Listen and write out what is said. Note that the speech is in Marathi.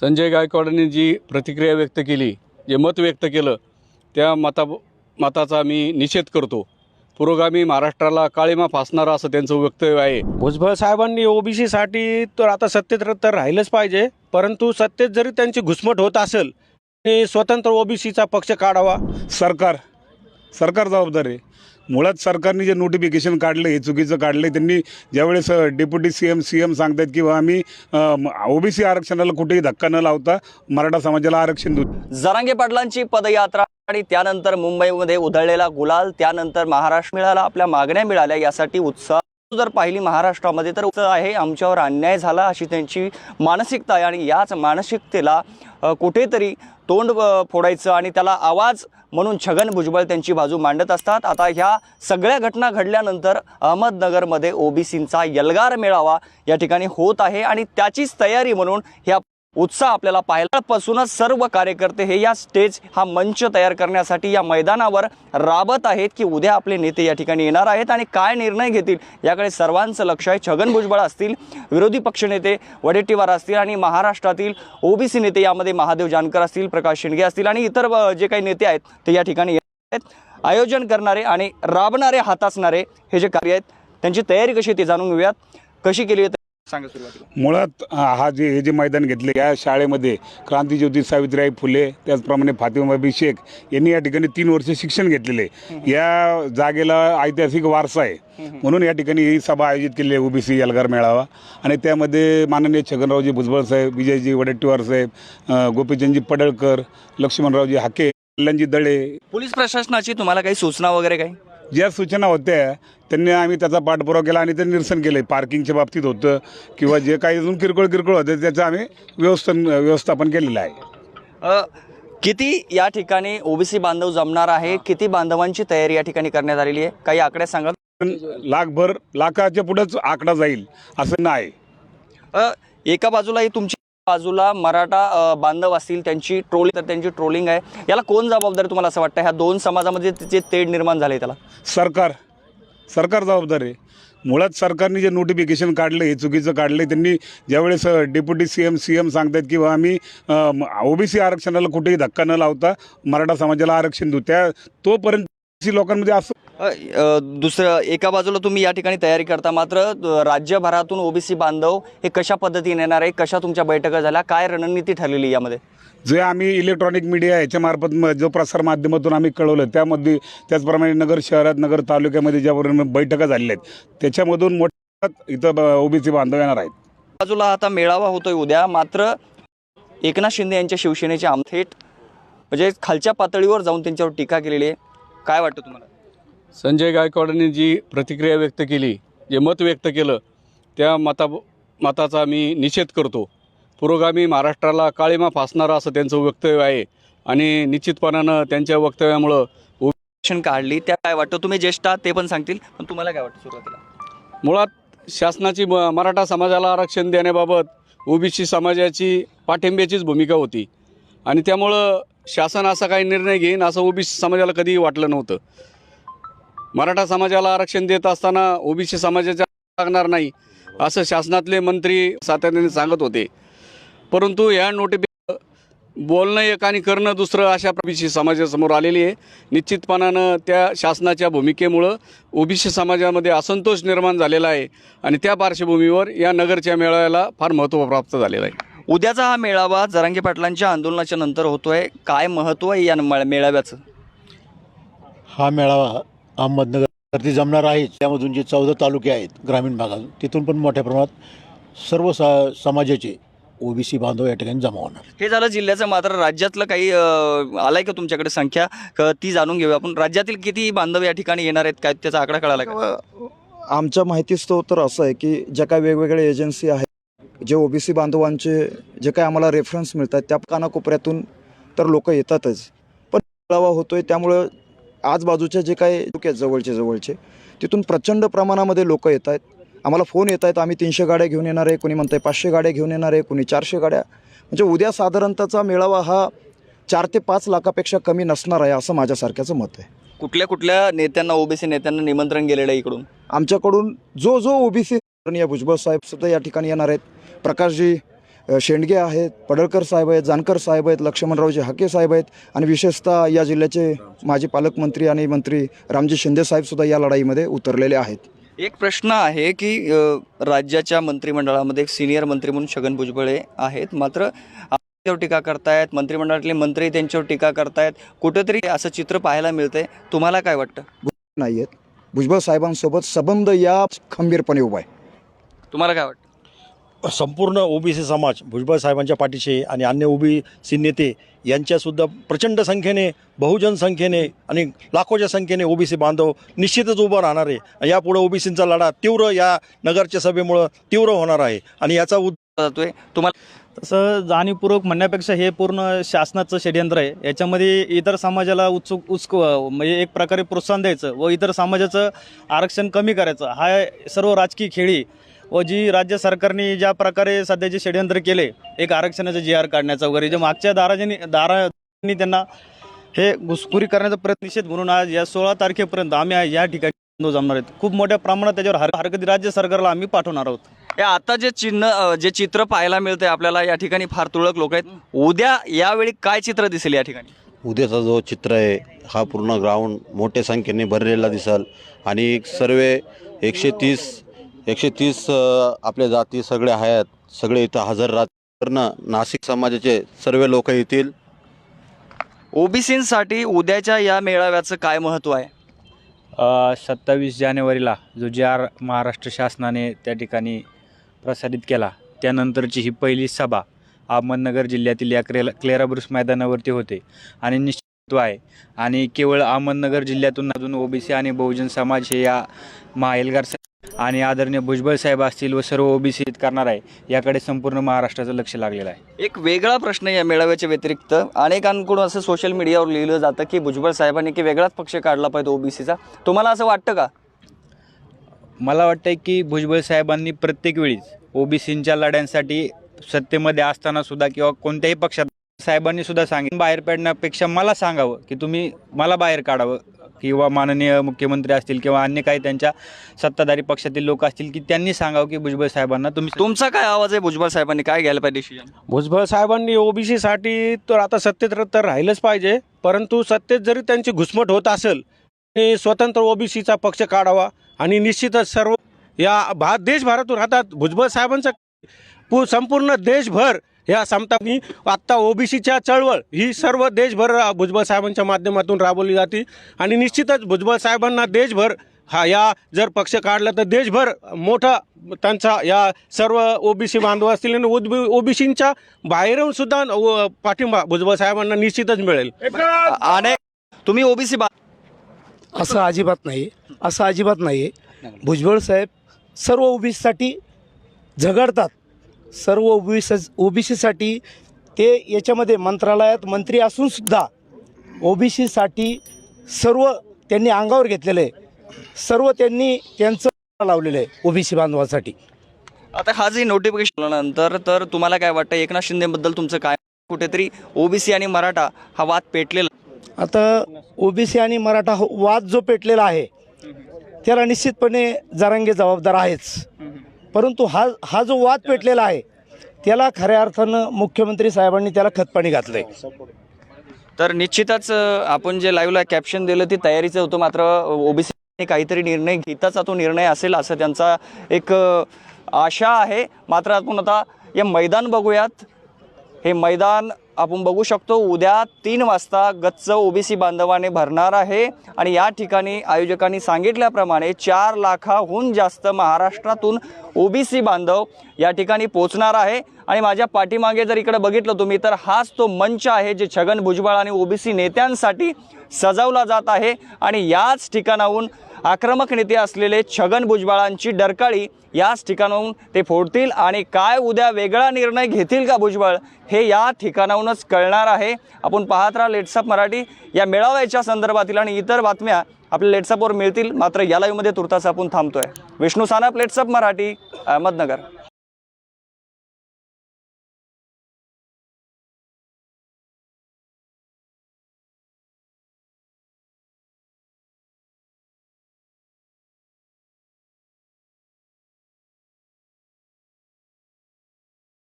संजय गायकवाडांनी जी प्रतिक्रिया व्यक्त केली जे मत व्यक्त केलं त्या मता मताचा मी निषेध करतो. पुरोगामी महाराष्ट्राला काळीमा फासणारा असं त्यांचं वक्तव्य आहे. भुजबळ साहेबांनी ओबीसीसाठी तर आता सत्तेत तर राहिलंच पाहिजे परंतु सत्तेत जरी त्यांची घुसमट होत असेल स्वतंत्र ओबीसीचा पक्ष काढावा. सरकार सरकार जबाबदार आहे. मुळात सरकारने जे नोटिफिकेशन काढलं हे चुकीचं काढलं त्यांनी ज्यावेळेस deputy C M C M सांगतात की आम्ही ओबीसी आरक्षणाला कुठेही धक्का न लावता मराठा समाजाला आरक्षण देऊ. जरांगे पाटलांची पदयात्रा आणि त्यानंतर मुंबईमध्ये उधळलेला गुलाल त्यानंतर महाराष्ट्र मिळाला आपल्या मागण्या मिळाल्या यासाठी उत्साह. जर पाहिली महाराष्ट्रामध्ये तर उत्साह आहे आमच्यावर अन्याय झाला अशी त्यांची मानसिकता आहे. आणि याच मानसिकतेला कुठेतरी तोंड फोडायचं आणि त्याला आवाज म्हणून छगन भुजबळ त्यांची बाजू मांडत असतात. आता ह्या सगळ्या घटना घडल्यानंतर अहमदनगरमध्ये ओबीसींचा यलगार मेळावा या ठिकाणी होत आहे आणि त्याचीच तयारी म्हणून ह्या उत्साह आपल्याला पाहिल्यापासूनच सर्व कार्यकर्ते हे या स्टेज हा मंच तयार करण्यासाठी या मैदानावर राबत आहेत की उद्या आपले नेते या ठिकाणी येणार आहेत आणि काय निर्णय घेतील याकडे सर्वांचं लक्ष आहे. छगन भुजबळ असतील विरोधी पक्षनेते वडेट्टीवार असतील आणि महाराष्ट्रातील ओबीसी नेते यामध्ये महादेव जानकर असतील प्रकाश शिंदे असतील आणि इतर जे काही नेते आहेत ते या ठिकाणी आहेत. आयोजन करणारे आणि राबणारे हातासणारे हे जे कार्य आहेत त्यांची तयारी कशी ते जाणून घेऊयात. कशी केली सांगा सुरुवातीला. मुळात हा जे हे जे मैदान घेतले या शाळेमध्ये क्रांतीज्योती सावित्रीबाई फुले त्याचप्रमाणे फातिमाबाई शेख यांनी या ठिकाणी तीन वर्ष शिक्षण घेतलेले. या जागेला ऐतिहासिक वारसा आहे. म्हणून या ठिकाणी ही सभा आयोजित केली आहे ओबीसी एल्गार मेळावा. आणि त्यामध्ये माननीय छगनरावजी भुजबळ साहेब विजयजी वडेट्टीवार साहेब गोपीचंदजी पडळकर लक्ष्मणरावजी हाके कल्याणजी दळे. पोलीस प्रशासनाची तुम्हाला काही सूचना वगैरे काही? ज्या सूचना होत्या त्यांनी आम्ही त्याचा पाठपुरावा केला आणि ते निरसन केलं. पार्किंगच्या बाबतीत होतं किंवा जे काही अजून किरकोळ किरकोळ होतं त्याचं आम्ही व्यवस्थापन व्यवस्थापन केलेलं आहे. किती या ठिकाणी ओबीसी बांधव जमणार आहे? किती बांधवांची तयारी या ठिकाणी करण्यात आलेली आहे? काही आकडे सांगा लाखभर लाखाच्या पुढंच आकडा जाईल असं नाही. अ, एका बाजूला ही तुमची बाजूला मराठा बांधव असतील त्यांची ट्रोलिंग तर त्यांची ट्रोलिंग आहे. याला कोण जबाबदारी तुम्हाला असं वाटतं? ह्या दोन समाजामध्ये जे तेढ निर्माण झाले त्याला. सरकार. सरकार जबाबदार आहे. मुळात सरकारने जे नोटिफिकेशन काढलं हे चुकीचं काढलं त्यांनी ज्यावेळेस deputy C M C M सांगतात की बा आम्ही ओबीसी आरक्षणाला कुठेही धक्का न लावता मराठा समाजाला आरक्षण देऊ. त्या तोपर्यंत OBC लोकांमध्ये असं अ, दुसरं एका बाजूला तुम्ही या ठिकाणी तयारी करता मात्र अ, राज्यभरातून ओबीसी बांधव हे कशा पद्धतीने येणार आहे? कशा तुमच्या बैठका झाल्या? काय रणनीती ठरलेली यामध्ये? जे आम्ही इलेक्ट्रॉनिक मीडिया याच्यामार्फत म- जो प्रसार माध्यमातून आम्ही कळवलं त्यामध्ये त्याचप्रमाणे नगर शहरात नगर तालुक्यामध्ये ज्यावरून बैठका झालेल्या आहेत त्याच्यामधून मोठ्या इथं ओबीसी बांधव येणार आहेत. बाजूला आता मेळावा होतोय उद्या मात्र एकनाथ शिंदे यांच्या शिवसेनेचे आमथेट म्हणजे खालच्या पातळीवर जाऊन त्यांच्यावर टीका केलेली आहे. काय वाटतं तुम्हाला? संजय गायकवाडांनी जी प्रतिक्रिया व्यक्त केली जे मत व्यक्त केलं त्या मता मताचा मी निषेध करतो. पुरोगामी महाराष्ट्राला काळीमा फासणारा असं त्यांचं वक्तव्य आहे आणि निश्चितपणानं त्यांच्या वक्तव्यामुळं शिक्षण काढली त्या काय वाटतं? तुम्ही ज्येष्ठ आहात ते पण सांगतील पण तुम्हाला काय वाटतं सुरुवातीला? मुळात शासनाची म मराठा समाजाला आरक्षण देण्याबाबत ओबीसी समाजाची पाठिंब्याचीच भूमिका होती. आणि त्यामुळं शासन असा काही निर्णय घेईन असं ओबीसी समाजाला कधीही वाटलं नव्हतं. मराठा समाजाला आरक्षण देत असताना ओबीसी समाजाच्या लागणार नाही असं शासनातले मंत्री सातत्याने सांगत होते. परंतु या नोटिफिक बोलणं एक आणि करणं दुसरं अशा ओबीसी समाजासमोर आलेली आहे. निश्चितपणानं त्या शासनाच्या भूमिकेमुळं ओबीसी समाजामध्ये असंतोष निर्माण झालेला आहे आणि त्या पार्श्वभूमीवर या नगरच्या मेळाव्याला फार महत्त्व प्राप्त झालेलं आहे. उद्याचा हा मेळावा जरांगे पाटलांच्या आंदोलनाच्या नंतर होतोय. काय महत्त्व आहे या मेळ- मेळाव्याचं? हा मेळावा अहमदनगरवरती जमणार आहे. त्यामधून जे चौदा तालुके आहेत ग्रामीण भागात तिथून पण मोठ्या प्रमाणात सर्व सा समाजाचे ओबीसी बांधव या ठिकाणी जमा होणार. हे झालं जिल्ह्याचं मात्र राज्यातलं काही अं, आलाय का तुमच्याकडे संख्या? क- ती जाणून घेऊया आपण. राज्यातील किती बांधव या ठिकाणी येणार आहेत? काय त्याचा आकडा कळाला का? आमच्या माहितीस्तव तर असं आहे की ज्या काही वेगवेगळ्या एजन्सी आहेत जे ओबीसी बांधवांचे जे काही आम्हाला रेफरन्स मिळतात त्या कानाकोपऱ्यातून तर लोक येतातच. पण मेळावा होतोय त्यामुळं आजबाजूच्या जे काही आहेत जवळचे जवळचे तिथून प्रचंड प्रमाणामध्ये लोक येत आहेत आम्हाला फोन येत आहेत आम्ही तीनशे गाड्या घेऊन येणार आहे कोणी म्हणतंय पाचशे गाड्या घेऊन येणार आहे कोणी चारशे गाड्या. म्हणजे उद्या साधारणतःचा मेळावा हा चार ते पाच लाखापेक्षा कमी नसणार आहे असं माझ्यासारख्याचं मत आहे. कुठल्या कुठल्या नेत्यांना ओबीसी नेत्यांना निमंत्रण गेलेलं आहे इकडून? आमच्याकडून जो जो ओबीसी भुजबळ साहेब सुद्धा या ठिकाणी येणार आहेत. प्रकाशजी शेंडगे आहेत पडळकर साहेब आहेत जानकर साहेब आहेत लक्ष्मणरावजी हाके साहेब आहेत आणि विशेषतः या जिल्ह्याचे माजी पालकमंत्री आणि मंत्री रामजी शिंदे साहेबसुद्धा या लढाईमध्ये उतरलेले आहेत. एक प्रश्न आहे की राज्याच्या मंत्रिमंडळामध्ये एक सिनियर मंत्री म्हणून छगन भुजबळ हे आहेत. मात्र त्यांच्यावर टीका करतायत मंत्रिमंडळातले मंत्री त्यांच्यावर टीका करतायत. कुठेतरी असं चित्र पाहायला मिळतंय. तुम्हाला काय वाटतं? नाही आहेत भुजबळ साहेबांसोबत सबंध या खंबीरपणे उभा आहे. तुम्हाला काय वाटतं? संपूर्ण ओबीसी समाज भुजबळ साहेबांच्या पाठीशी आणि अन्य ओबीसी नेते यांच्यासुद्धा प्रचंड संख्येने बहुजन संख्येने आणि लाखोच्या संख्येने ओबीसी बांधव निश्चितच उभं राहणार आहे. यापुढे ओबीसींचा लढा तीव्र या नगरच्या सभेमुळं तीव्र होणार आहे. आणि याचा उद् जातोय तुम्हाला तसं जाणीवपूर्वक म्हणण्यापेक्षा हे पूर्ण शासनाचं षडयंत्र आहे. याच्यामध्ये इतर समाजाला उत्सुक उत्सुक म्हणजे एक प्रकारे प्रोत्साहन द्यायचं व इतर समाजाचं आरक्षण कमी करायचं. हा सर्व राजकीय खेळी व जी राज्य सरकारने ज्या प्रकारे सध्याचे षडयंत्र केले एक आरक्षणाचं जी आर काढण्याचा वगैरे जे मागच्या दाराजांनी दारांनी त्यांना हे घुसखोरी करण्याचा प्रयत्न निषेध म्हणून आज या सोळा तारखेपर्यंत आम्ही या ठिकाणी बंद जमणार आहेत. खूप मोठ्या प्रमाणात त्याच्यावर हर हरकती राज्य सरकारला आम्ही पाठवणार आहोत. हे आता जे चिन्ह जे चित्र पाहायला मिळतंय आपल्याला या ठिकाणी फार तुरळक लोक आहेत. उद्या यावेळी काय चित्र दिसेल या ठिकाणी? उद्याचा जो चित्र आहे हा पूर्ण ग्राउंड मोठ्या संख्येने भरलेला दिसल. आणि सर्व एकशे तीस एकशे तीस आपल्या जाती सगळे आहेत. सगळे इथं हजर राहतात. नाशिक समाजाचे सर्व लोक येतील. ओबीसींसाठी उद्याच्या या मेळाव्याचं काय महत्त्व आहे? सत्तावीस जानेवारीला जो जी आर महाराष्ट्र शासनाने त्या ठिकाणी प्रसारित केला त्यानंतरची ही पहिली सभा अहमदनगर जिल्ह्यातील या क्रेला क्लेराब्रुस मैदानावरती होते. आणि निश्चित आहे. आणि केवळ अहमदनगर जिल्ह्यातून अजून ओबीसी आणि बहुजन समाज हे या महाएल्गार आणि आदरणीय भुजबळ साहेब असतील व सर्व ओबीसी करणार आहे याकडे संपूर्ण महाराष्ट्राचं लक्ष लागलेलं आहे. एक वेगळा प्रश्न या मेळाव्याच्या व्यतिरिक्त अनेकांकडून असं सोशल मीडियावर लिहिलं जातं की भुजबळ साहेबांनी की वेगळाच पक्ष काढला पाहिजे ओबीसीचा. तुम्हाला असं वाटतं का? मला वाटतं की भुजबळ साहेबांनी प्रत्येक वेळीच ओबीसींच्या लढ्यांसाठी सत्तेमध्ये असताना सुद्धा किंवा कोणत्याही पक्षात साहेबांनी सुद्धा सांगितलं. बाहेर पडण्यापेक्षा मला सांगावं की तुम्ही मला बाहेर काढावं. किंवा माननीय मुख्यमंत्री असतील किंवा अन्य काही त्यांच्या सत्ताधारी पक्षातील लोक असतील की त्यांनी सांगावं की भुजबळ साहेबांना तुम्ही तुमचा काय आवाज आहे भुजबळ साहेबांनी? काय घ्यायला पाहिजे डिसिजन भुजबळ साहेबांनी ओबीसीसाठी तर आता सत्तेत तर राहिलंच पाहिजे परंतु सत्तेत जरी त्यांची घुसमट होत असेल ते स्वतंत्र ओबीसीचा पक्ष काढावा आणि निश्चितच सर्व या भा देशभरातून आता भुजबळ साहेबांचं संपूर्ण देशभर या समतानी आत्ता ओबीसीच्या चळवळ ही सर्व देशभर भुजबळ साहेबांच्या माध्यमातून राबवली जाते. आणि निश्चितच भुजबळ साहेबांना देशभर हा या जर पक्ष काढला तर देशभर मोठा त्यांचा या सर्व ओबीसी बांधव असतील आणि ओबीसींच्या बाहेरून सुद्धा व- पाठिंबा भुजबळ साहेबांना निश्चितच मिळेल. अनेक तुम्ही ओबीसी असं अजिबात नाही. असं अजिबात नाही. भुजबळ साहेब सर्व ओबीसीसाठी झगडतात. सर्व ओबीसी ओबीसीसाठी ते याच्यामध्ये मंत्रालयात मंत्री असून सुद्धा ओबीसीसाठी सर्व त्यांनी अंगावर घेतलेलं आहे. सर्व त्यांनी त्यांचं लावलेलं आहे ओबीसी बांधवासाठी. आता हा जे नोटिफिकेशन नंतर तर तुम्हाला काय वाटतं? एकनाथ शिंदेबद्दल तुमचं काय? कुठेतरी ओबीसी आणि मराठा हा वाद पेटलेला आता ओबीसी आणि मराठा हो- वाद जो पेटलेला आहे त्याला निश्चितपणे जरांगे जबाबदार आहेच. परंतु हा हा जो वाद पेटलेला आहे त्याला खऱ्या अर्थानं मुख्यमंत्री साहेबांनी त्याला खतपाणी घातलं आहे तर निश्चितच आपण जे लाईव्हला कॅप्शन दिलं ती तयारीचं होतं. मात्र ओबीसी काहीतरी निर्णय घेताचा तो निर्णय असेल असं त्यांचा एक आशा आहे. मात्र आपण आता हे मैदान बघूयात. हे मैदान आपण बघू शकतो उद्या तीन वाजता गच्च ओबीसी बांधवाने भरणार आहे. आणि या ठिकाणी आयोजकांनी सांगितल्याप्रमाणे चार लाखाहून जास्त महाराष्ट्रातून ओबीसी बांधव या ठिकाणी पोचणार आहे. आणि माझ्या पाठीमागे जर इकडे बघितलं तुम्ही तर हाच तो मंच आहे जे छगन भुजबळ आणि ओबीसी नेत्यांसाठी सजवला जात आहे. आणि याच ठिकाणाहून आक्रमक नेते असलेले छगन भुजबळांची डरकाळी याच ठिकाणाहून ते फोडतील आणि काय उद्या वेगळा निर्णय घेतील का भुजबळ हे या ठिकाणाहूनच कळणार आहे. आपण पाहत राहा लेट्सअप मराठी. या मेळाव्याच्या संदर्भातील आणि इतर बातम्या आपल्या लेट्सअपवर मिळतील. मात्र या लाईव्हमध्ये तुर्तास आपण थांबतोय. विष्णू सानप लेट्सअप मराठी अहमदनगर.